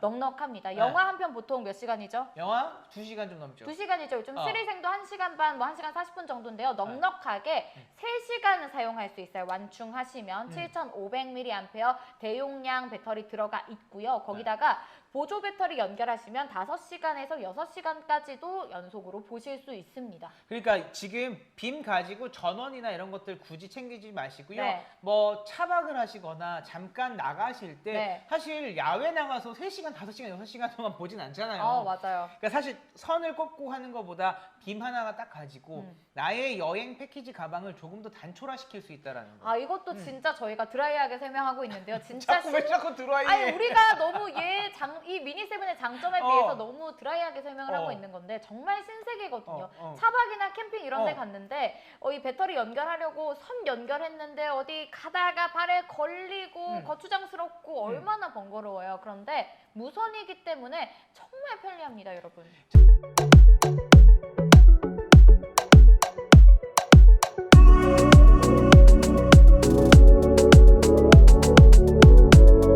넉넉합니다. 네. 영화 한 편 보통 몇 시간이죠? 영화 2시간 좀 넘죠. 두 시간이죠. 요즘 어. 스리생도 한 시간 반, 뭐한 시간 40분 정도인데요. 넉넉하게 음. 세 시간은 사용할 수 있어요. 완충하시면 음. 7,500mAh 대용량 배터리 들어가 있고요. 거기다가 보조 배터리 연결하시면 5시간에서 6시간까지도 연속으로 보실 수 있습니다. 그러니까 지금 빔 가지고 전원이나 이런 것들 굳이 챙기지 마시고요. 네. 뭐 차박을 하시거나 잠깐 나가실 때 네. 사실 야외 나가서 3 시간, 5시간, 6시간 동안 보진 않잖아요. 어, 맞아요. 그러니까 사실 선을 꼽고 하는 것보다 빔 하나가 딱 가지고 음. 나의 여행 패키지 가방을 조금 더 단촐화 시킬 수 있다라는 거. 아, 이것도 음. 진짜 저희가 드라이하게 설명하고 있는데요. 진짜 자꾸 왜 신- 자꾸 들어와 아니. 우리가 너무 얘 장, 이 미니 세븐의 장점에 어. 비해서 너무 드라이하게 설명을 어. 하고 있는 건데 정말 신세계거든요. 어, 어. 차박이나 캠핑 이런 데 어. 갔는데 어, 이 배터리 연결하려고 선 연결했는데 어디 가다가 발에 걸리고 음. 거추장스럽고 음. 얼마나 번거로워요. 그런데 무선이기 때문에 정말 편리합니다, 여러분.